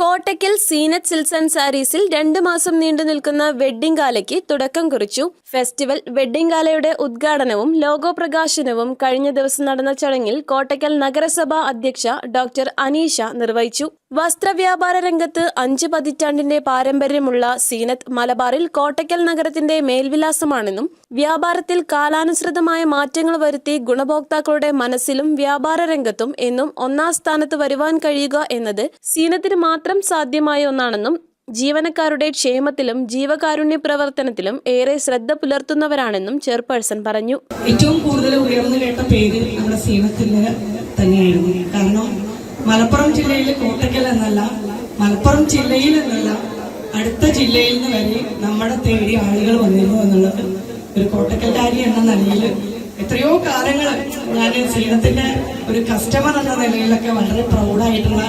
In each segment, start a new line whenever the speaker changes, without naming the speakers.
Kottakkal Zeenath silks and സാരീസിൽ രണ്ട് മാസം നീണ്ടു നിൽക്കുന്ന വെഡ്ഡിംഗ് ഗാലയ്ക്ക് തുടക്കം കുറിച്ചു. ഫെസ്റ്റിവൽ വെഡ്ഡിംഗ് ഗാലയുടെ ഉദ്ഘാടനവും ലോഗോ പ്രകാശനവും കഴിഞ്ഞ ദിവസം നടന്ന ചടങ്ങിൽ കോട്ടയ്ക്കൽ നഗരസഭാ അധ്യക്ഷ ഡോക്ടർ അനീഷ നിർവഹിച്ചു. വസ്ത്രവ്യാപാര രംഗത്ത് അഞ്ച് പതിറ്റാണ്ടിന്റെ പാരമ്പര്യമുള്ള സീനത്ത് മലബാറിൽ കോട്ടയ്ക്കൽ നഗരത്തിന്റെ മേൽവിലാസമാണെന്നും വ്യാപാരത്തിൽ കാലാനുസൃതമായ മാറ്റങ്ങൾ വരുത്തി ഗുണഭോക്താക്കളുടെ മനസ്സിലും വ്യാപാര രംഗത്തും എന്നും ഒന്നാം സ്ഥാനത്ത് വരുവാൻ കഴിയുക എന്നത് സീനത്തിന് മാത്രം സാധ്യമായ ഒന്നാണെന്നും ജീവനക്കാരുടെ ക്ഷേമത്തിലും ജീവകാരുണ്യ പ്രവർത്തനത്തിലും ഏറെ ശ്രദ്ധ പുലർത്തുന്നവരാണെന്നും ചെയർപേഴ്സൺ പറഞ്ഞു.
ഏറ്റവും കൂടുതൽ ഉയർന്നു കേട്ട പേര് നമ്മുടെ സീനത്തിന് തന്നെയായിരുന്നു. കാരണം മലപ്പുറം ജില്ലയിലെ കോട്ടക്കൽ എന്നല്ല മലപ്പുറം ജില്ലയിൽ എന്നല്ല അടുത്ത ജില്ലയിൽ നിന്ന് വരെ നമ്മുടെ തേടി ആളുകൾ വന്നിരുന്നു എന്നുള്ളത് ഒരു കോട്ടക്കൽക്കാരി എന്ന നിലയിൽ എത്രയോ കാലങ്ങൾ ഞാൻ സീനത്തിന്റെ ഒരു കസ്റ്റമർ എന്ന നിലയിലൊക്കെ വളരെ പ്രൗഡായിട്ടുള്ള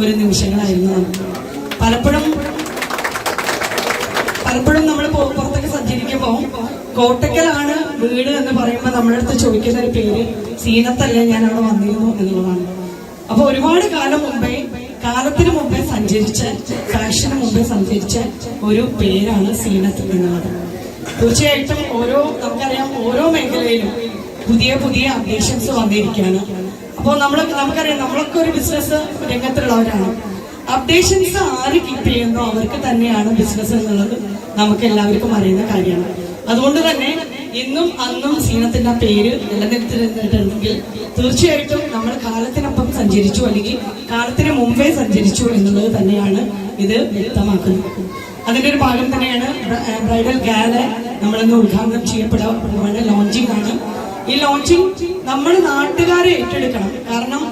ഒരു നിമിഷങ്ങളായിരുന്നു. പലപ്പോഴും പലപ്പോഴും നമ്മൾ പുറത്തൊക്കെ സഞ്ചരിക്കുമ്പോൾ കോട്ടക്കലാണ് വീട് എന്ന് പറയുമ്പോൾ നമ്മളടുത്ത് ചോദിക്കുന്ന ഒരു പേര് സീനത്തല്ലേ ഞാൻ അവിടെ വന്നിരുന്നു എന്നുള്ളതാണ്. അപ്പൊ ഒരുപാട് കാലം മുമ്പേ കാലത്തിന് മുമ്പേ സഞ്ചരിച്ച ഫാഷന് മുമ്പേ സഞ്ചരിച്ച ഒരു പേരാണ് സീനത്ത് എന്നുള്ളത് തീർച്ചയായിട്ടും ഓരോ നമുക്കറിയാം ഓരോ മേഖലയിലും പുതിയ പുതിയ അപ്ഡേഷൻസ് വന്നിരിക്കുകയാണ്. അപ്പോൾ നമ്മൾ നമുക്കറിയാം നമ്മളൊക്കെ ഒരു ബിസിനസ് രംഗത്തുള്ളവരാണ്. അപ്ഡേഷൻസ് ആര് കീപ്പ് ചെയ്യുന്നോ അവർക്ക് തന്നെയാണ് ബിസിനസ് എന്നുള്ളത് നമുക്ക് എല്ലാവർക്കും അറിയുന്ന കാര്യമാണ്. അതുകൊണ്ട് തന്നെ ഇന്നും അന്നും സീനത്തിന്റെ പേര് നിലനിർത്തിരുന്നിട്ടുണ്ടെങ്കിൽ തീർച്ചയായിട്ടും നമ്മൾ കാലത്തിനൊപ്പം സഞ്ചരിച്ചു അല്ലെങ്കിൽ കാലത്തിന് മുമ്പേ സഞ്ചരിച്ചു എന്നുള്ളത് തന്നെയാണ് ഇത് വ്യക്തമാക്കുന്നത്. അതിന്റെ ഒരു ഭാഗം തന്നെയാണ് ബ്രൈഡൽ ഗാല നമ്മളിന്ന് ഉദ്ഘാടനം ചെയ്യപ്പെടുന്ന ലോഞ്ചിങ് ആണ്. ഈ ലോഞ്ചിങ് നമ്മൾ നാട്ടുകാരെ ഏറ്റെടുക്കണം. കാരണം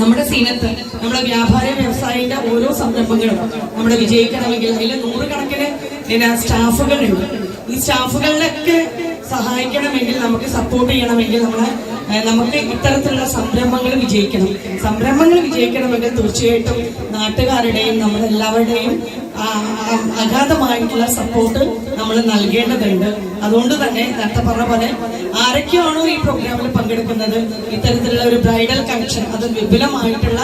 നമ്മുടെ സീനത്ത് നമ്മുടെ വ്യാപാര വ്യവസായിന്റെ ഓരോ സംരംഭങ്ങളും നമ്മുടെ വിജയിക്കണമെങ്കിൽ അതിൽ നൂറുകണക്കിന് പിന്നെ സ്റ്റാഫുകളുണ്ട്. ഈ സ്റ്റാഫുകളിലൊക്കെ സഹായിക്കണമെങ്കിൽ നമുക്ക് സപ്പോർട്ട് ചെയ്യണമെങ്കിൽ നമ്മളെ നമുക്ക് ഇത്തരത്തിലുള്ള സംരംഭങ്ങൾ വിജയിക്കണം. സംരംഭങ്ങൾ വിജയിക്കണമെങ്കിൽ തീർച്ചയായിട്ടും നാട്ടുകാരുടെയും നമ്മളെല്ലാവരുടെയും അഗാധമായിട്ടുള്ള സപ്പോർട്ട് നമ്മൾ നൽകേണ്ടതുണ്ട്. അതുകൊണ്ട് തന്നെ നേരത്തെ പറഞ്ഞ പോലെ ആരൊക്കെയാണോ ഈ പ്രോഗ്രാമിൽ പങ്കെടുക്കുന്നത് ഇത്തരത്തിലുള്ള ഒരു ബ്രൈഡൽ കളക്ഷൻ അത് വിപുലമായിട്ടുള്ള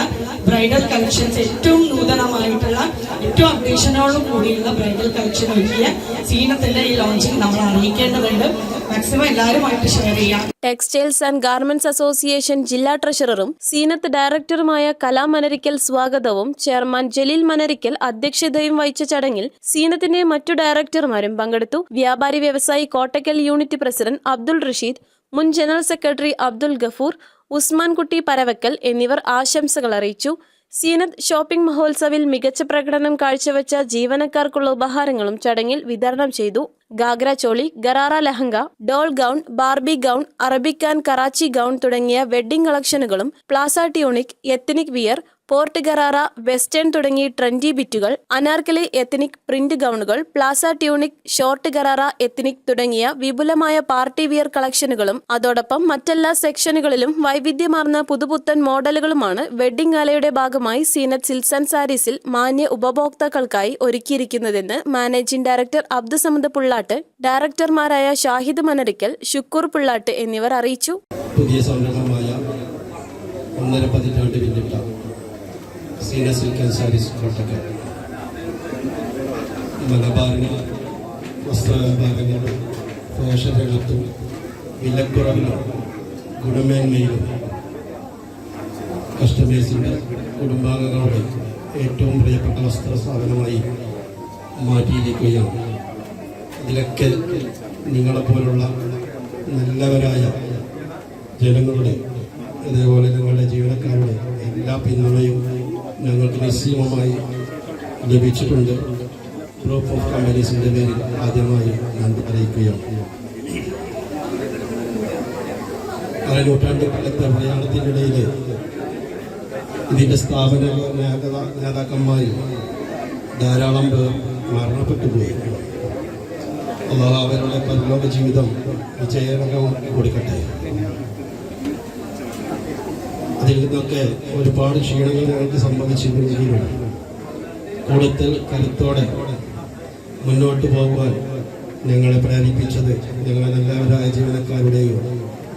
ബ്രൈഡൽ കളക്ഷൻസ് ഏറ്റവും നൂതനമായിട്ടുള്ള ഏറ്റവും അപ്ഡേഷനോടും കൂടിയുള്ള ബ്രൈഡൽ കളക്ഷൻ ഒരുക്കിയ സീനത്തിന്റെ ഈ ലോഞ്ചിങ് നമ്മൾ അറിയിക്കേണ്ടതുണ്ട്. മാക്സിമം എല്ലാവരുമായിട്ട് ഷെയർ ചെയ്യാം.
ടെക്സ്റ്റൈൽസ് ആൻഡ് ഗാർമെന്റ്സ് അസോസിയേഷൻ ജില്ലാ ട്രഷററും സീനത്ത് ഡയറക്ടറുമായ കലാ മനരിക്കൽ സ്വാഗതവും ചെയർമാൻ ജലീൽ മനരിക്കൽ അധ്യക്ഷതയും വഹിച്ച ചടങ്ങിൽ സീനത്തിന്റെ മറ്റു ഡയറക്ടർമാരും പങ്കെടുത്തു. വ്യാപാരി വ്യവസായി കോട്ടക്കൽ യൂണിറ്റ് പ്രസിഡന്റ് അബ്ദുൾ റഷീദ് മുൻ ജനറൽ സെക്രട്ടറി അബ്ദുൾ ഗഫൂർ ഉസ്മാൻകുട്ടി പരവക്കൽ എന്നിവർ ആശംസകൾ അറിയിച്ചു. സീനത്ത് ഷോപ്പിംഗ് മഹോത്സവിൽ മികച്ച പ്രകടനം കാഴ്ചവെച്ച ജീവനക്കാർക്കുള്ള ഉപഹാരങ്ങളും ചടങ്ങിൽ വിതരണം ചെയ്തു. Ghagra choli gharara lehenga doll gown Barbie gown അറബിക്കാൻ Karachi gown തുടങ്ങിയ വെഡ്ഡിംഗ് കളക്ഷനുകളും പ്ലാസ ട്യൂണിക് എത്തനിക് വിയർ പോർട്ട് ഗറാറ വെസ്റ്റേൺ തുടങ്ങി ട്രെൻഡി ബിറ്റുകൾ Anarkali ethnic print ഗൗണുകൾ palazzo tunic short gharara ethnic തുടങ്ങിയ വിപുലമായ പാർട്ടി വിയർ കളക്ഷനുകളും അതോടൊപ്പം മറ്റെല്ലാ സെക്ഷനുകളിലും വൈവിധ്യമാർന്ന പുതുപുത്തൻ മോഡലുകളുമാണ് വെഡ്ഡിംഗ് ഗാലയുടെ ഭാഗമായി സീനത്ത് സിൽസ് ആൻഡ് സാരീസിൽ മാന്യ ഉപഭോക്താക്കൾക്കായി ഒരുക്കിയിരിക്കുന്നതെന്ന് മാനേജിംഗ് ഡയറക്ടർ അബ്ദുസമദ് പുള്ളാട്ട് ഡയറക്ടർമാരായ ഷാഹിദ് മനരിക്കൽ ഷുക്കൂർ പുള്ളാട്ട് എന്നിവർ അറിയിച്ചു.
പുതിയ സംരംഭമായ ഒന്നര പിന്നിട്ട സീന സിൽക്ക് സാരീസ് കോട്ടക്കൽ. മലബാറിന് വസ്ത്രവിഭാഗങ്ങളും ഫാഷൻ രംഗത്തും വിലക്കുറവിലും ഗുണമേന്മയിലും കസ്റ്റമേഴ്സിന്റെ കുടുംബാംഗങ്ങളുടെ ഏറ്റവും പ്രിയപ്പെട്ട വസ്ത്ര സാധനമായി മാറ്റിയിരിക്കുകയാണ്. ഇതിലൊക്കെ നിങ്ങളെപ്പോലുള്ള നല്ലവരായ ജനങ്ങളുടെ അതേപോലെ ഞങ്ങളുടെ ജീവനക്കാരുടെ എല്ലാ പിന്തുണയും ഞങ്ങൾക്ക് നിശ്ചയമായി ലഭിച്ചിട്ടുണ്ട്. ഗ്രൂപ്പ് ഓഫ് കമ്പനീസിന്റെ പേരിൽ ആദ്യമായി നന്ദി അറിയിക്കുകയാണ്. അരനൂറ്റാണ്ട് കാലത്തെ പ്രയാണത്തിനിടയിൽ ഇതിന്റെ സ്ഥാപന നേതാ- നേതാക്കന്മാരിൽ ധാരാളം പേർ മരണപ്പെട്ടു പോയി. അള്ളാഹ് അവരുടെ പരലോക ജീവിതം വിജയകരമാക്കി കൊടുക്കട്ടെ. അതിൽ നിന്നൊക്കെ ഒരുപാട് ക്ഷീണങ്ങൾ ഞങ്ങൾക്ക് സംഭവിച്ചിരുന്നെങ്കിലും കൂടുതൽ കരുത്തോടെ മുന്നോട്ട് പോകുവാൻ ഞങ്ങളെ പ്രേരിപ്പിച്ചത് ഞങ്ങളെ നല്ലവരായ ജീവനക്കാരുടെയും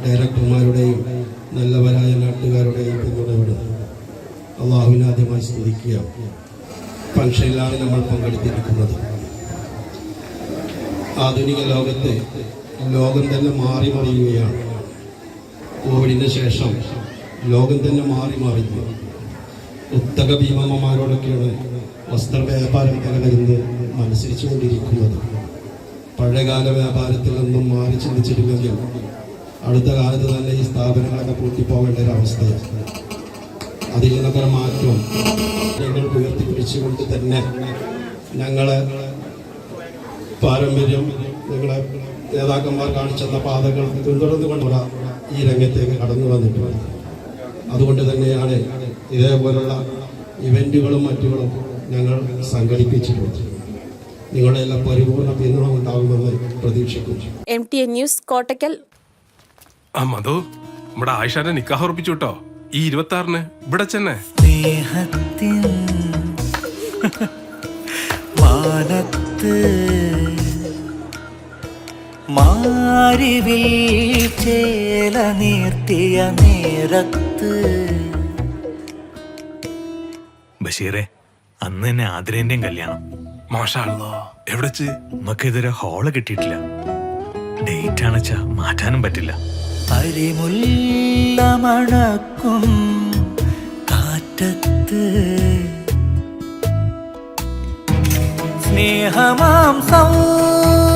ഡയറക്ടർമാരുടെയും നല്ലവരായ നാട്ടുകാരുടെയും പിന്തുണയോട് അള്ളാഹുവിനെ ആദ്യമായി സ്തുതിക്കുക. ഫംഗ്ഷനിലാണ് നമ്മൾ പങ്കെടുത്തിരിക്കുന്നത്. ആധുനിക ലോകത്തെ ലോകം തന്നെ മാറി മറിയുകയാണ് കോവിഡിന് ശേഷം ലോകം തന്നെ മാറി മാറി കുത്തക ഭീമമ്മമാരോടൊക്കെയാണ് വസ്ത്ര വ്യാപാരം മത്സരിച്ചു മത്സരിച്ചുകൊണ്ടിരിക്കുന്നത് പഴയകാല വ്യാപാരത്തിൽ നിന്നും മാറി ചിന്തിച്ചിരുന്നെങ്കിൽ അടുത്ത കാലത്ത് തന്നെ ഈ സ്ഥാപനങ്ങളൊക്കെ പൂട്ടിപ്പോകേണ്ട ഒരു അവസ്ഥയാണ്. അതിൽ നിന്നൊക്കെ മാറ്റം ഉയർത്തിപ്പിടിച്ചുകൊണ്ട് തന്നെ ഞങ്ങളെ പാരമ്പര്യം ഞങ്ങളെ നേതാക്കന്മാർ കാണിച്ചെന്ന പാതകൾ പിന്തുടർന്നുകൊണ്ടുള്ള ഈ രംഗത്തേക്ക് കടന്നു വന്നിട്ടുള്ളത് അതുകൊണ്ട് തന്നെയാണ് ഇതേപോലുള്ള ഇവന്റുകളും മറ്റുകളും ഞങ്ങൾ സംഘടിപ്പിച്ചിട്ടുണ്ട് നിങ്ങളുടെ എല്ലാം പരിപൂർണ പിന്തുണ ഉണ്ടാകുമെന്ന് പ്രതീക്ഷിക്കുന്നു.
M T N news Kottakkal.
ആ മധു നമ്മുടെ ആയിഷാന്റെ നിക്കാഹ് ഉറപ്പിച്ചു കേട്ടോ. ഈ ഇരുപത്തി ആറിന് ഇവിടെ ചെന്നെ.
ദേഹത്തിൽ മാനത്ത് മാരിവിൽ ചേല നീർത്തിയ നേരത്ത്.
ബഷീറെ അന്ന് തന്നെ ആതിരേന്റെയും കല്യാണം.
മോശാണല്ലോ എവിടെ വെച്ച്?
ഇതൊരു ഹോൾ കിട്ടിയിട്ടില്ല. ഡേറ്റ് ആണെച്ചാ മാറ്റാനും പറ്റില്ല.
അരിമുല്ല മണക്കും കാറ്റത്ത്. സ്നേഹമാം സൗന്ദര്യം